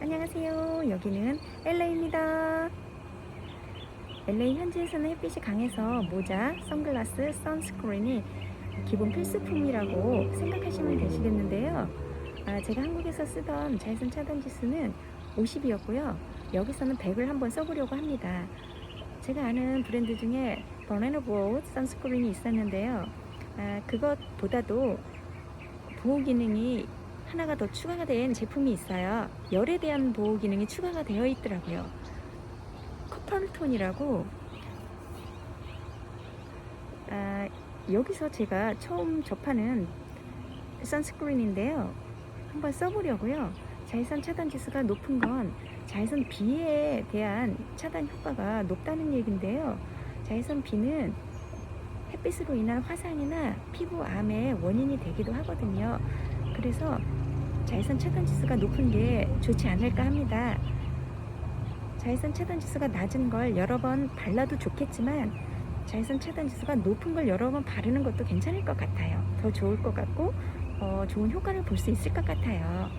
안녕하세요. 여기는 LA입니다. LA 현지에서는 햇빛이 강해서 모자, 선글라스, 선스크린이 기본 필수품이라고 생각하시면 되시겠는데요. 아, 제가 한국에서 쓰던 자외선 차단 지수는 50이었고요. 여기서는 100을 한번 써보려고 합니다. 제가 아는 브랜드 중에 버네너 보호 선스크린이 있었는데요. 아, 그것보다도 보호 기능이 하나가 더 추가가 된 제품이 있어요. 열에 대한 보호 기능이 추가가 되어 있더라고요. 커펄톤이라고 아, 여기서 제가 처음 접하는 선스크린인데요. 한번 써보려고요. 자외선 차단 지수가 높은 건 자외선 B에 대한 차단 효과가 높다는 얘긴데요. 자외선 B는 햇빛으로 인한 화상이나 피부 암의 원인이 되기도 하거든요. 그래서 자외선 차단 지수가 높은 게 좋지 않을까 합니다. 자외선 차단 지수가 낮은 걸 여러 번 발라도 좋겠지만 자외선 차단 지수가 높은 걸 여러 번 바르는 것도 괜찮을 것 같아요. 더 좋을 것 같고 어, 좋은 효과를 볼 수 있을 것 같아요.